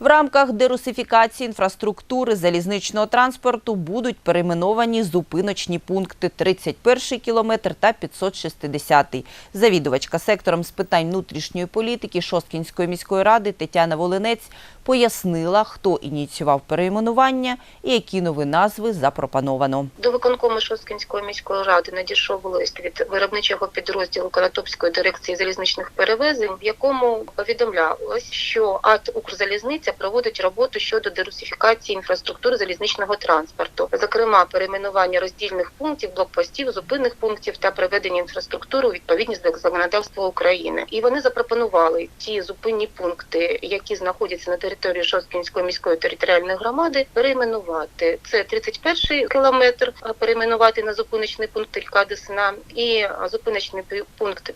В рамках дерусифікації інфраструктури залізничного транспорту будуть перейменовані зупиночні пункти 31 кілометр та 560. Завідувачка сектором з питань внутрішньої політики Шосткінської міської ради Тетяна Волинець пояснила, хто ініціював перейменування і які нові назви запропоновано. До виконкому Шосткінської міської ради надійшов лист від виробничого підрозділу Конотопської дирекції залізничних перевезень, в якому повідомлялось, що АТ «Укрзалізниця» проводить роботу щодо дерусифікації інфраструктури залізничного транспорту, зокрема перейменування роздільних пунктів, блокпостів, зупинних пунктів та приведення інфраструктури у відповідність до законодавства України. І вони запропонували ті зупинні пункти, які знаходяться на території Шосткінської міської територіальної громади, перейменувати. Це 31-й кілометр, перейменувати на зупиночний пункт ріка Десна, і зупиночний пункт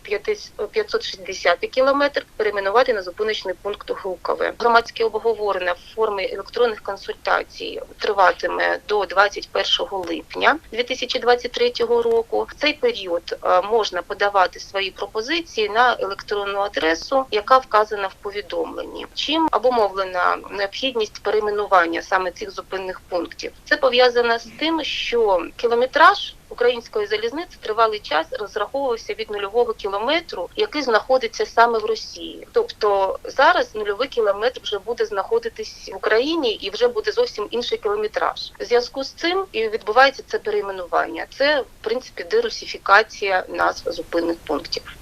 560 кілометр перейменувати на зупиночний пункт Гукове. Громадське обговорення в формі електронних консультацій триватиме до 21 липня 2023 року. В цей період е, можна подавати свої пропозиції на електронну адресу, яка вказана в повідомленні. Чим обумовлена необхідність перейменування саме цих зупинних пунктів? Це пов'язано з тим, що кілометраж української залізниці тривалий час розраховувався від нульового кілометру, який знаходиться саме в Росії. Тобто зараз нульовий кілометр вже буде знаходитись в Україні і вже буде зовсім інший кілометраж. В зв'язку з цим і відбувається це перейменування. Це в принципі дерусифікація назв зупинних пунктів.